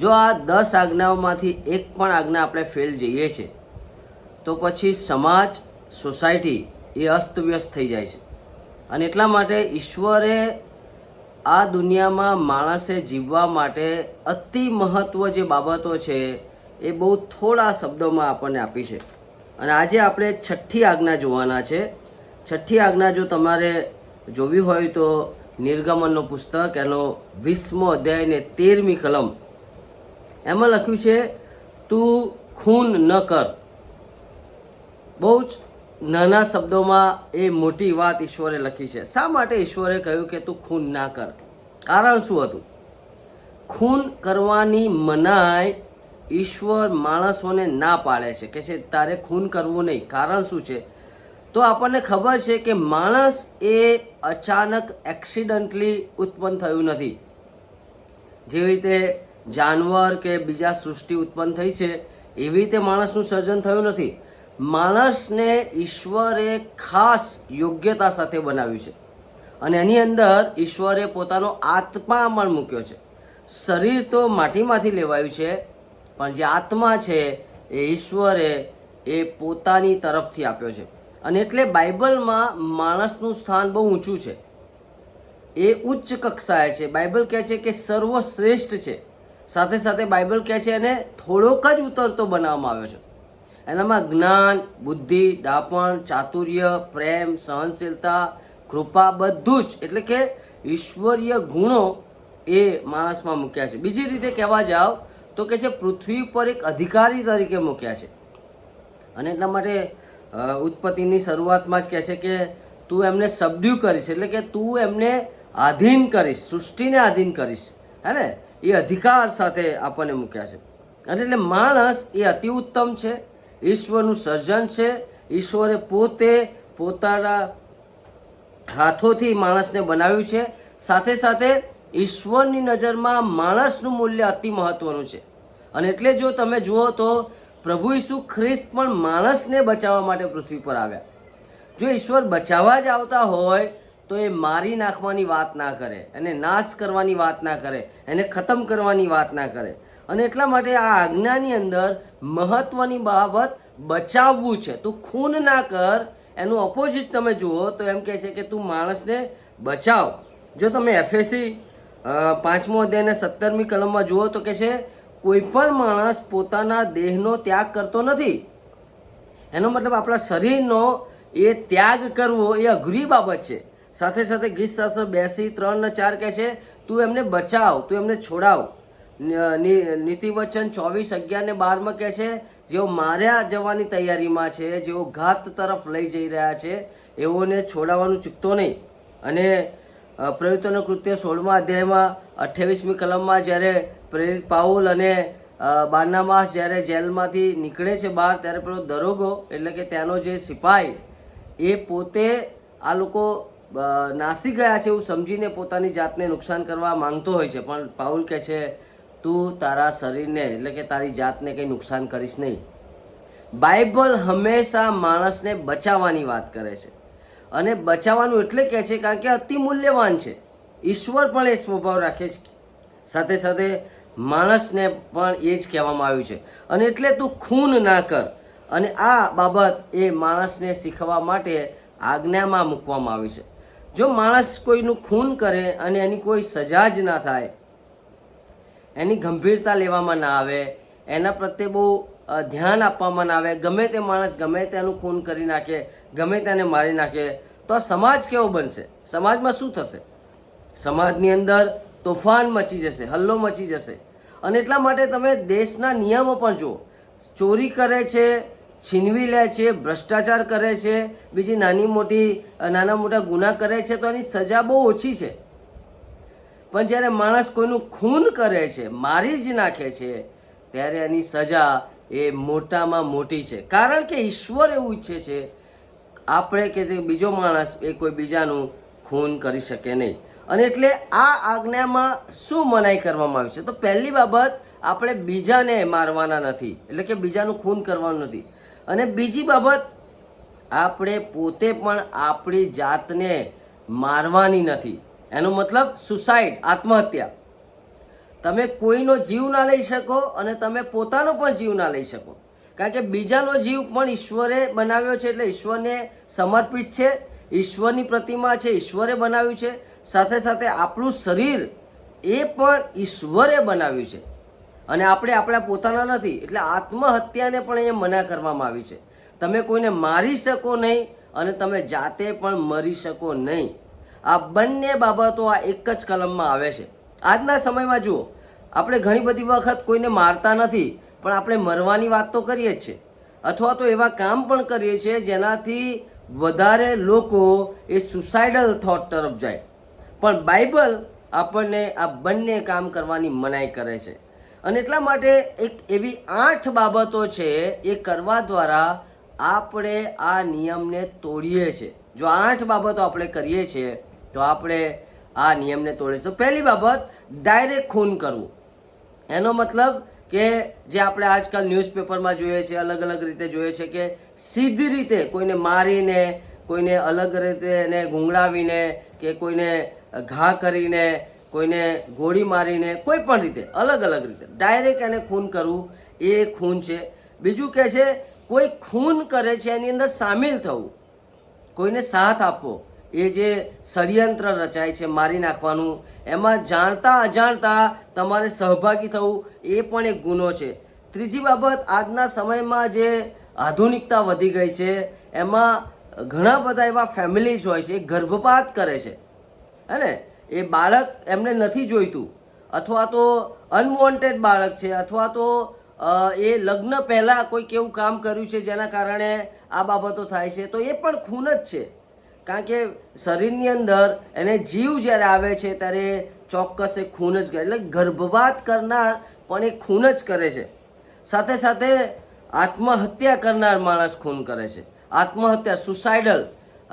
જો આ દસ આજ્ઞાઓમાંથી એક પણ આજ્ઞા આપણે ફેલ જઈએ છે તો પછી સમાજ સોસાયટી એ અસ્તવ્યસ્ત થઈ જાય છે. અને એટલા માટે ઈશ્વરે આ દુનિયામાં માણસે જીવવા માટે અતિ મહત્ત્વ જે બાબતો છે, એ બહુ થોડા શબ્દોમાં આપણને આપી છે. અને આજે આપણે છઠ્ઠી આજ્ઞા જોવાના છે. છઠ્ઠી આજ્ઞા જો તમારે જોવી હોય તો નિર્ગમનનો પુસ્તક, એનો વીસમો અધ્યાય ને તેરમી કલમ એમાં લખ્યું છે, તું ખૂન ન કર. બહુ જ નાના શબ્દોમાં એ મોટી વાત ઈશ્વરે લખી છે. શા માટે ઈશ્વરે કહ્યું કે તું ખૂન ના કર? કારણ શું હતું? ખૂન કરવાની મનાઈ ઈશ્વર માણસોને ના પાડે છે. કે છે, તારે ખૂન કરવું નહીં. કારણ શું છે? તો આપણને ખબર છે કે માણસ એ અચાનક એક્સિડન્ટલી ઉત્પન્ન થયું નથી. જેવી રીતે જાનવર કે બીજા સૃષ્ટિ ઉત્પન્ન થઈ છે, એવી રીતે માણસનું સર્જન થયું નથી. માણસને ઈશ્વરે ખાસ યોગ્યતા સાથે બનાવ્યું છે. અને એની અંદર ઈશ્વરે પોતાનો આત્મા પણ મૂક્યો છે. શરીર તો માટીમાંથી લેવાયું છે, પણ જે આત્મા છે, એ ઈશ્વરે એ પોતાની તરફથી આપ્યો છે. અને એટલે બાઇબલમાં માણસનું સ્થાન બહુ ઊંચું છે. એ ઉચ્ચ કક્ષાએ છે. બાઇબલ કહે છે કે સર્વશ્રેષ્ઠ છે. સાથે સાથે બાઇબલ કહે છે એને થોડોક જ ઉતરતો બનાવવામાં આવ્યો છે. એનામાં જ્ઞાન, બુદ્ધિ, ડાપણ, ચાતુર્ય, પ્રેમ, સહનશીલતા, કૃપા બધું જ, એટલે કે ઈશ્વરીય ગુણો એ માણસમાં મૂક્યા છે. બીજી રીતે કહેવા જાઓ તો કે છે પૃથ્વી પર એક અધિકારી તરીકે મૂક્યા છે. અને એટલા માટે ઉત્પત્તિની શરૂઆતમાં જ કહે છે કે તું એમને સબડ્યુ કરીશ, એટલે કે તું એમને આધીન કરીશ, સૃષ્ટિને આધીન કરીશ. હે ને? એ અધિકાર સાથે આપણને મૂક્યા છે. અને એટલે માણસ એ અતિ ઉત્તમ છે. ઈશ્વરનું સર્જન છે. ઈશ્વરે પોતે પોતાના હાથોથી માણસને બનાવ્યું છે. સાથે સાથે ઈશ્વરની નજરમાં માણસનું મૂલ્ય અતિ મહત્વનું છે. અને એટલે જો તમે જુઓ તો પ્રભુ ઈસુ ખ્રિસ્ત પણ માણસને બચાવવા માટે પૃથ્વી પર આવ્યા. જો ઈશ્વર બચાવવા જ આવતા હોય તો એ મારી નાખવાની વાત ના કરે, એને નાશ કરવાની વાત ના કરે, એને ખતમ કરવાની વાત ના કરે. અને એટલા માટે આ આજ્ઞાની અંદર મહત્વની બાબત બચાવવું છે. તું ખૂન ના કર, એનું ઓપોઝિટ તમે જુઓ તો એમ કહે છે કે તું માણસને બચાવ. જો તમે એફએસી પાંચમો અધ્યાયને સત્તરમી કલમમાં જુઓ તો કે છે કોઈ પણ માણસ પોતાના દેહનો ત્યાગ કરતો નથી. એનો મતલબ આપણા શરીરનો એ ત્યાગ કરવો એ અઘરી બાબત છે. સાથે સાથે ગીત શાસ્ત્ર બેસી ત્રણ ને ચાર કહે છે તું એમને બચાવ તું એમને છોડાવ. નીતિવચન ચોવીસ અગિયાર ને બારમાં કહે છે જેઓ માર્યા જવાની તૈયારીમાં છે જેઓ ઘાત તરફ લઈ જઈ રહ્યા છે એઓને છોડાવવાનું ચૂકતો નહીં. અને અ, કૃત્ય સોળમા અધ્યાયમાં અઠ્યાવીસમી કલમમાં જ્યારે પ્રેરિત પાઉલ અને બારના બારનામાસ જ્યારે જેલમાંથી નીકળે છે બહાર ત્યારે પેલો દરોગો એટલે કે ત્યાંનો જે સિપાઈ એ પોતે આ લોકો નાસી ગયા છે એવું સમજીને પોતાની જાતને નુકસાન કરવા માંગતો હોય છે, પણ પાઉલ કહે છે, તું તારા શરીરને એટલે કે તારી જાતને કંઈ નુકસાન કરીશ નહીં. બાઇબલ હંમેશા માણસને બચાવવાની વાત કરે છે. અને બચાવવાનું એટલે કહે છે કારણ કે અતિ મૂલ્યવાન છે. ઈશ્વર પણ એ સ્વભાવ રાખે છે. સાથે સાથે માણસને પણ એ જ કહેવામાં આવ્યું છે. અને એટલે તું ખૂન ના કર. અને આ બાબત એ માણસને શીખવા માટે આજ્ઞામાં મૂકવામાં આવી છે. જો માણસ કોઈનું ખૂન કરે અને એની કોઈ સજા જ ના થાય, એની ગંભીરતા લેવામાં ના આવે, એના પ્રત્યે બહુ ધ્યાન આપવામાં ના આવે, ગમે તે માણસ ગમે તેનું ખૂન કરી નાખે, ગમે તેને મારી નાખે, તો સમાજ કેવો બનશે? સમાજમાં શું થશે? સમાજની અંદર તોફાન મચી જશે, હલ્લો મચી જશે. અને એટલા માટે તમે દેશના નિયમો પણ જુઓ. ચોરી કરે છે છીનવી લે છે, ભ્રષ્ટાચાર કરે છે, બીજી નાની મોટી, નાના મોટા ગુના કરે છે, તો એની સજા બહુ ઓછી છે. પણ જ્યારે માણસ કોઈનું ખૂન કરે છે, મારી જ નાખે છે, ત્યારે એની સજા એ મોટામાં મોટી છે. કારણ કે ઈશ્વર એવું ઈચ્છે છે, આપણે કે બીજો માણસ એ કોઈ બીજાનું ખૂન કરી શકે નહીં. અને એટલે આ આજ્ઞામાં શું મનાઈ કરવામાં આવી છે? તો પહેલી બાબત, આપણે બીજાને મારવાના નથી. એટલે કે બીજાનું ખૂન કરવાનું નથી. અને બીજી બાબત, આપણે પોતે પણ આપણી જાતને મારવાની નથી. એનો મતલબ સુસાઇડ આત્મહત્યા. તમે કોઈનો જીવ ના લઈ શકો અને તમે પોતાનો પણ જીવ ના લઈ શકો. કારણ કે બીજાનો જીવ પણ ઈશ્વરે બનાવ્યો છે એટલે ઈશ્વરને સમર્પિત છે, ઈશ્વરની પ્રતિમા છે, ઈશ્વરે બનાવ્યું છે. સાથે સાથે આપણું શરીર એ પણ ઈશ્વરે બનાવ્યું છે. અને આપણે આપણા પોતાના નથી, એટલે આત્મહત્યાને પણ અહીંયા મના કરવામાં આવી છે. તમે કોઈને મારી શકો નહીં અને તમે જાતે પણ મરી શકો નહીં. આ બંને બાબતો આ એક જ કલમમાં આવે છે. આજના સમયમાં જુઓ, આપણે ઘણી બધી વખત કોઈને મારતા નથી, પણ આપણે મરવાની વાત તો કરીએ જ છે. અથવા તો એવા કામ પણ કરીએ છીએ જેનાથી વધારે લોકો એ સુસાઇડલ થોટ તરફ જાય. પણ બાઇબલ આપણને આ બંને કામ કરવાની મનાઈ કરે છે. અને એટલા માટે એક એવી આઠ બાબતો છે એ કરવા દ્વારા આપણે આ નિયમને તોડીએ છીએ જો આઠ બાબતો આપણે કરીએ છીએ, તો આપણે આ નિયમને તોડીએ છીએ. પહેલી બાબત, ડાયરેક્ટ ખૂન કરવું. એનો મતલબ કે જે આપણે આજકાલ ન્યૂઝપેપરમાં જોઈએ છે, અલગ અલગ રીતે જોઈએ છે કે સીધી રીતે કોઈને મારીને, કોઈને અલગ રીતે એને ગુંગળાવીને કે કોઈને ઘા કરીને કોઈને ગોળી મારીને કોઈ પણ રીતે, અલગ અલગ રીતે ડાયરેક્ટ એને ખૂન કરવું એ ખૂન છે. બીજું કહે છે, કોઈ ખૂન કરે છે, એની અંદર સામેલ થવું. કોઈને સાથ આપવો, એ જે ષડયંત્ર રચાય છે, મારી નાખવાનું, એમાં જાણતા અજાણતા તમારે સહભાગી થવું, એ પણ એક ગુનો છે. ત્રીજી બાબત, આજના સમયમાં જે આધુનિકતા વધી ગઈ છે, એમાં ઘણા બધા એવા ફેમિલીઝ હોય છે, એ ગર્ભપાત કરે છે. હે ને? એ બાળક એમને નથી જોઈતું. અથવા તો અનવોન્ટેડ બાળક છે, અથવા તો એ લગ્ન પહેલાં કોઈક એવું કામ કર્યું છે જેના કારણે આ બાબતો થાય છે, તો એ પણ ખૂન જ છે. કારણ કે શરીરની અંદર એને જીવ જ્યારે આવે છે ત્યારે ચોક્કસ એ ખૂન જ કરે. એટલે ગર્ભપાત કરનાર પણ એ ખૂન જ કરે છે. સાથે સાથે આત્મહત્યા કરનાર માણસ ખૂન કરે છે. આત્મહત્યા સુસાઇડલ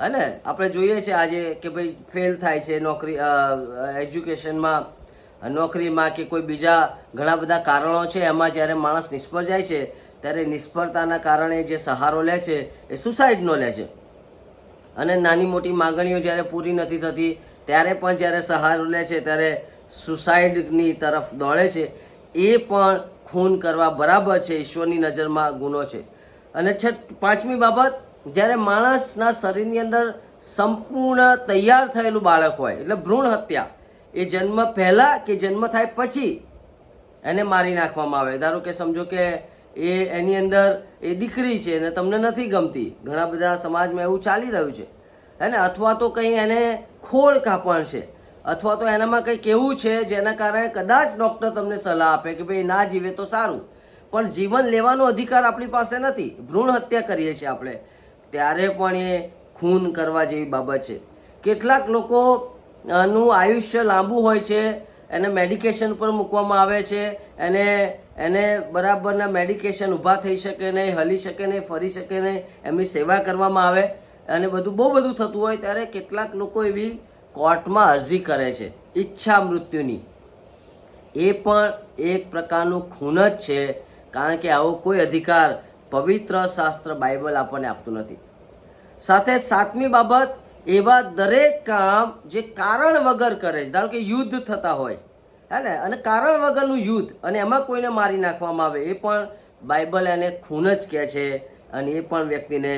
અને આપણે જોઈએ છે આજે કે ભાઈ ફેલ થાય છે નોકરી એજ્યુકેશનમાં નોકરીમાં કે કોઈ બીજા ઘણા બધા કારણો છે, એમાં જ્યારે માણસ નિષ્ફળ જાય છે, ત્યારે નિષ્ફળતાના કારણે જે સહારો લે છે એ સુસાઇડનો લે છે. અને નાની મોટી માંગણીઓ જ્યારે પૂરી નથી થતી, ત્યારે પણ જ્યારે સહારો લે છે, ત્યારે સુસાઇડની તરફ દોડે છે, એ પણ ખૂન કરવા બરાબર છે, ઈશ્વરની નજરમાં ગુનો છે. અને છઠ, પાંચમી બાબત જ્યારે માણસના શરીરની અંદર સંપૂર્ણ તૈયાર થયેલું બાળક હોય, એટલે ભ્રૂણ હત્યા, એ જન્મ પહેલાં કે જન્મ થાય પછી એને મારી નાખવામાં આવે. ધારો કે સમજો કે એ એની અંદર એ દીકરી છે ને તમને નથી ગમતી. ઘણા બધા સમાજમાં એવું ચાલી રહ્યું છે. હે ને? અથવા તો કંઈ એને ખોળ કાપણ છે. અથવા તો એનામાં કંઈક એવું છે જેના કારણે કદાચ ડૉક્ટર તમને સલાહ આપે કે ભાઈ ના જીવે તો સારું. પણ જીવન લેવાનો અધિકાર આપણી પાસે નથી. ભ્રૂણ હત્યા કરીએ છીએ આપણે. ત્યારે પણ એ ખૂન કરવા જેવી બાબત છે. કેટલાક લોકો નું આયુષ્ય લાંબુ હોય છે, એને મેડિકેશન પર મૂકવામાં આવે છે, એને એને બરાબરના મેડિકેશન ઊભા થઈ શકે નહીં, હલી શકે નહીં, ફરી શકે નહીં, એમની સેવા કરવામાં આવે અને બધું, બહુ બધું થતું હોય ત્યારે કેટલાક લોકો એવી કોર્ટમાં અરજી કરે છે, ઈચ્છા મૃત્યુની. એ પણ એક પ્રકારનું ખૂન જ છે, કારણ કે આવો કોઈ અધિકાર પવિત્ર શાસ્ત્ર બાઇબલ આપણને આપતું નથી. સાથે સાતમી બાબત, એવા દરેક કામ જે કારણ વગર કરે છે. ધારો કે યુદ્ધ થતા હોય, હે ને? અને કારણ વગરનું યુદ્ધ, અને એમાં કોઈને મારી નાખવામાં આવે, એ પણ બાઇબલ એને ખૂન જ કહે છે અને એ પણ વ્યક્તિને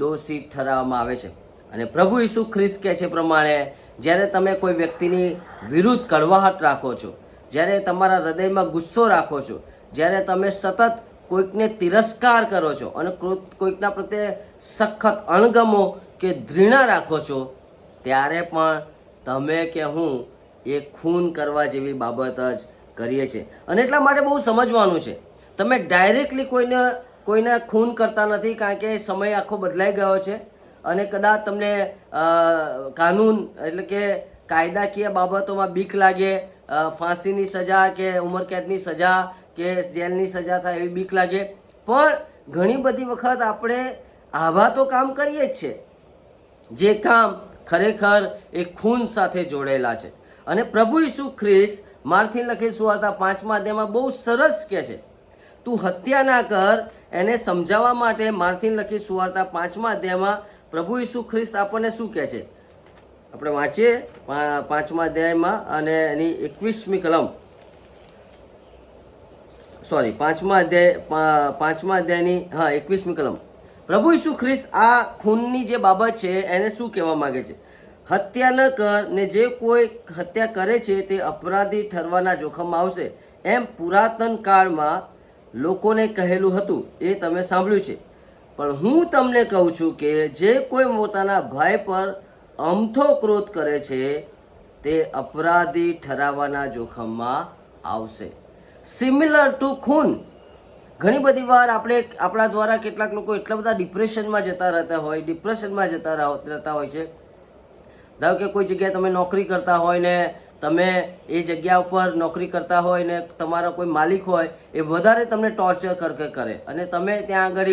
દોષિત ઠરાવવામાં આવે છે. અને પ્રભુ ઈસુ ખ્રિસ્ત કહે છે પ્રમાણે, જ્યારે તમે કોઈ વ્યક્તિની વિરુદ્ધ કડવાહટ રાખો છો, જ્યારે તમારા હૃદયમાં ગુસ્સો રાખો છો, જ્યારે તમે સતત કોઈકને તિરસ્કાર કરો છો અને કોઈકના પ્રત્યે સખત અણગમો કે ઘૃણા રાખો છો, ત્યારે પણ તમે કે હું એ ખૂન કરવા જેવી બાબત જ કરીએ છીએ. અને એટલા માટે બહુ સમજવાનું છે. તમે ડાયરેક્ટલી કોઈને કોઈને ખૂન કરતા નથી કારણ કે સમય આખો બદલાઈ ગયો છે અને કદાચ તમને કાનૂન એટલે કે કાયદાકીય બાબતોમાં બીક લાગે ફાંસીની સજા કે ઉમરકેદની સજા કે જેલની સજા થાય એવી બીક લાગે. પણ ઘણી બધી વખત આપણે આવા તો કામ કરીએ જ છે. જે કામ ખરેખર એ ખૂન સાથે જોડેલા છે. અને પ્રભુ ઈસુ ખ્રિસ્ત મારથી લખી સુવાર્તા પાંચમા અધ્યાયમાં બહુ સરસ કહે છે. તું હત્યા ના કર, એને સમજાવવા માટે માર્થિન લખી સુવાર્તા પાંચમા અધ્યાયમાં પ્રભુ ઈસુ ખ્રિસ્ત આપણને શું કહે છે? આપણે વાંચીએ પાંચમા અધ્યાયમાં અને એની એકવીસમી કલમ. સોરી, પાંચમા અધ્યાય પાંચમા અધ્યાયની, હા, એકવીસમી કલમ. પ્રભુ ઈસુ ખ્રિસ્ત આ ખૂનની જે બાબત છે, એને શું કહેવા માગે છે? હત્યા ન કર ને જે કોઈ હત્યા કરે છે, તે અપરાધી ઠરવાના જોખમમાં આવશે. એમ પુરાતન કાળમાં લોકોને કહેલું હતું, એ તમે સાંભળ્યું છે. પણ હું તમને કહું છું કે જે કોઈ પોતાના ભાઈ પર અમથો ક્રોધ કરે છે, તે અપરાધી ઠરાવવાના જોખમમાં આવશે. સિમિલર ટુ ખૂન ઘણી બધી વાર આપણે આપણા દ્વારા કેટલાક લોકો એટલા બધા ડિપ્રેશનમાં જતા રહેતા હોય ડિપ્રેશનમાં જતા રહો- રહેતા હોય છે. ધારો કે કોઈ જગ્યાએ તમે નોકરી કરતા હોય ને તમે એ જગ્યા ઉપર નોકરી કરતા હોય ને તમારો કોઈ માલિક હોય, એ વધારે તમને ટોર્ચર કર કરે અને તમે ત્યાં આગળ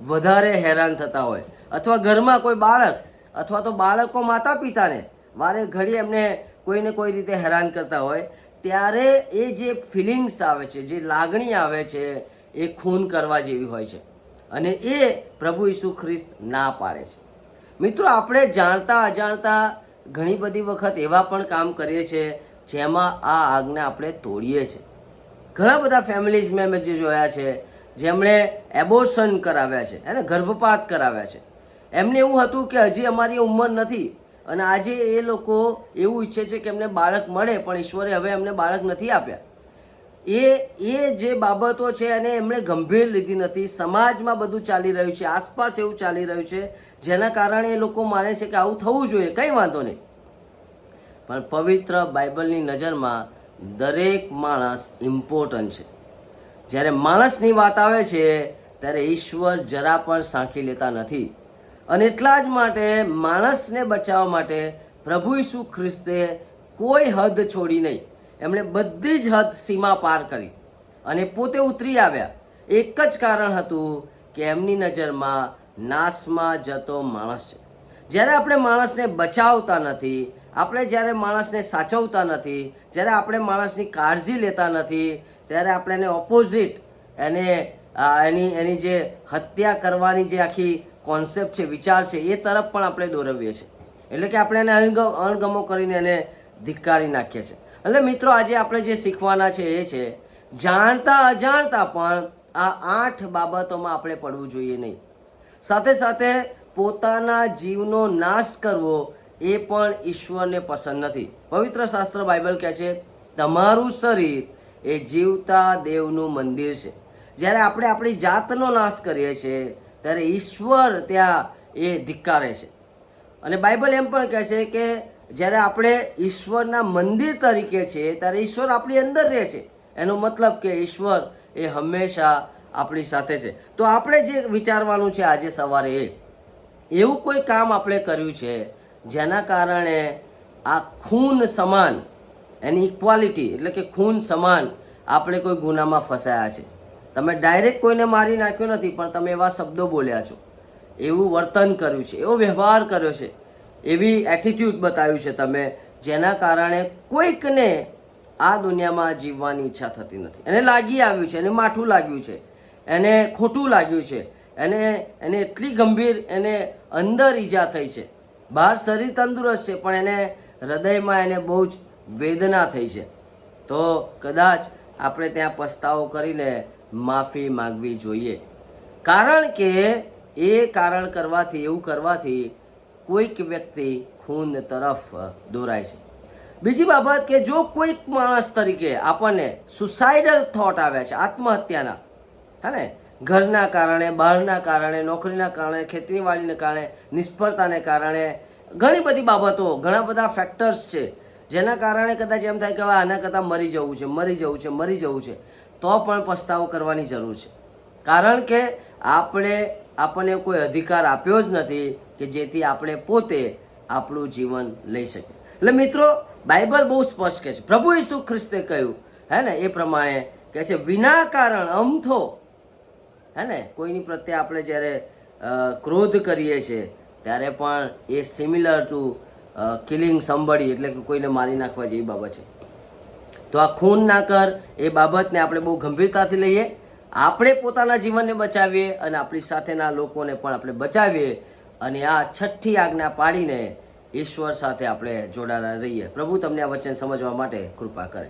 વધારે હેરાન થતા હોય. અથવા ઘરમાં કોઈ બાળક અથવા તો બાળકો માતા પિતાને વારે ઘડી એમને કોઈને કોઈ રીતે હેરાન કરતા હોય ત્યારે એ જે ફિલિંગ્સ આવે છે, જે લાગણી આવે છે, એ ખૂન કરવા જેવી હોય છે. અને એ પ્રભુ ઈસુ ખ્રિસ્ત ના પાડે છે. મિત્રો, આપણે જાણતા અજાણતા ઘણી બધી વખત એવા પણ કામ કરીએ છીએ, જેમાં આ આગને આપણે તોડીએ છીએ. ઘણા બધા ફેમિલીઝ મેં જે જોયા છે, જેમણે એબોર્શન કરાવ્યા છે, એને ગર્ભપાત કરાવ્યા છે. એમને એવું હતું કે હજી અમારી ઉંમર નથી અને આજે એ લોકો એવું ઈચ્છે છે કે એમને બાળક મળે, પણ ઈશ્વરે હવે એમને બાળક નથી આપ્યા. એ એ જે બાબતો છે એને એમણે ગંભીર લીધી નથી. સમાજમાં બધું ચાલી રહ્યું છે, આસપાસ એવું ચાલી રહ્યું છે, જેના કારણે એ લોકો માને છે કે આવું થવું જોઈએ, કંઈ વાંધો નહીં. પણ પવિત્ર બાઇબલની નજરમાં દરેક માણસ ઇમ્પોર્ટન્ટ છે. જ્યારે માણસની વાત આવે છે, ત્યારે ઈશ્વર જરા પણ સાંખી લેતા નથી. અને એટલા જ માટે માણસને બચાવવા માટે પ્રભુ ઈસુ ખ્રિસ્તે કોઈ હદ છોડી નહીં. એમણે બધી જ હદ સીમા પાર કરી અને પોતે ઉતરી આવ્યા. એક જ કારણ હતું કે એમની નજરમાં નાશમાં જતો માણસ છે. જ્યારે આપણે માણસને બચાવતા નથી, આપણે જ્યારે માણસને સાચવતા નથી, જ્યારે આપણે માણસની કાળજી લેતા નથી, ત્યારે આપણે એને ઓપોઝિટ એને એની એની જે હત્યા કરવાની જે આખી કોન્સેપ્ટ છે, વિચાર છે, એ તરફ પણ આપણે દોરવીએ છીએ. એટલે કે આપણે એને અણગમ અણગમો કરીને એને ધિક્કારી નાખીએ છીએ. એટલે મિત્રો આજે આપણે જે શીખવાના છે એ છે, જાણતા અજાણતા પણ આ આઠ બાબતોમાં આપણે પડવું જોઈએ નહીં. સાથે સાથે પોતાના જીવનો નાશ કરવો એ પણ ઈશ્વરને પસંદ નથી. પવિત્ર શાસ્ત્ર બાઇબલ કહે છે, તમારું શરીર એ જીવતા દેવનું મંદિર છે. જ્યારે આપણે આપણી જાતનો નાશ કરીએ છીએ ત્યારે ઈશ્વર ત્યાં એ ધિક્કારે છે. અને બાઇબલ એમ પણ કહે છે કે જ્યારે આપણે ઈશ્વરના મંદિર તરીકે છે, ત્યારે ઈશ્વર આપણી અંદર રહે છે. એનો મતલબ કે ઈશ્વર એ હંમેશા આપણી સાથે છે. તો આપણે જે વિચારવાનું છે આજે સવારે એ, એવું કોઈ કામ આપણે કર્યું છે જેના કારણે આ ખૂન સમાન, એની ઇક્વાલિટી એટલે કે ખૂન સમાન આપણે કોઈ ગુનામાં ફસાયા છે? તમે ડાયરેક્ટ કોઈને મારી નાખ્યો નથી, પણ તમે એવા શબ્દો બોલ્યા છો. એવું વર્તન કર્યું છે, એવો વ્યવહાર કર્યો છે, એવી એટીટ્યૂડ બતાવ્યું છે તમે, જેના કારણે કોઈકને આ દુનિયામાં જીવવાની ઈચ્છા થતી નથી. એને લાગી આવ્યું છે, એને માઠું લાગ્યું છે, એને ખોટું લાગ્યું છે, એને એને એટલી ગંભીર, એને અંદર ઈજા થઈ છે. બહાર શરીર તંદુરસ્ત છે, પણ એને હૃદયમાં એને બહુ જ વેદના થઈ છે. તો કદાચ આપણે ત્યાં પસ્તાવો કરીને માફી માંગવી જોઈએ. કારણ કે એ કારણ કરવાથી, એવું કરવાથી કોઈક વ્યક્તિ ખૂન તરફ દોરાય છે. બીજી બાબત કે જો કોઈક માણસ તરીકે આપણને સુસાઇડલ થોટ આવ્યા છે, આત્મહત્યાના, હે ને? ઘરના કારણે, બહારના કારણે, નોકરીના કારણે, ખેતીવાડીને કારણે, નિષ્ફળતાને કારણે, ઘણી બધી બાબતો, ઘણા બધા ફેક્ટર્સ છે, જેના કારણે કદાચ એમ થાય કે આના કરતાં મરી જવું છે, મરી જવું છે, મરી જવું છે. તો પણ પસ્તાવો કરવાની જરૂર છે. કારણ કે આપણે, આપણને કોઈ અધિકાર આપ્યો જ નથી કે જેથી આપણે પોતે આપણું જીવન લઈ શકીએ. એટલે મિત્રો, બાઇબલ બહુ સ્પષ્ટ કહે છે. પ્રભુ ઈસુ ખ્રિસ્તે કહ્યું, હે ને, એ પ્રમાણે કહે છે, વિના કારણ અમથો હે ને, કોઈની પ્રત્યે આપણે જ્યારે ક્રોધ કરીએ છીએ, ત્યારે પણ એ સિમિલર ટુ કિલિંગ સંભળી એટલે કે કોઈને મારી નાખવા જેવી બાબત છે. તો આ ખૂન ના કર, એ બાબતને આપણે બહુ ગંભીરતાથી લઈએ. આપણે પોતાના જીવનને બચાવીએ અને આપણી સાથેના લોકોને પણ આપણે બચાવીએ અને આ છઠ્ઠી આજ્ઞા પાડીને ઈશ્વર સાથે આપણે જોડાયેલા રહીએ. પ્રભુ, તમને આ વચન સમજવા માટે કૃપા કરે.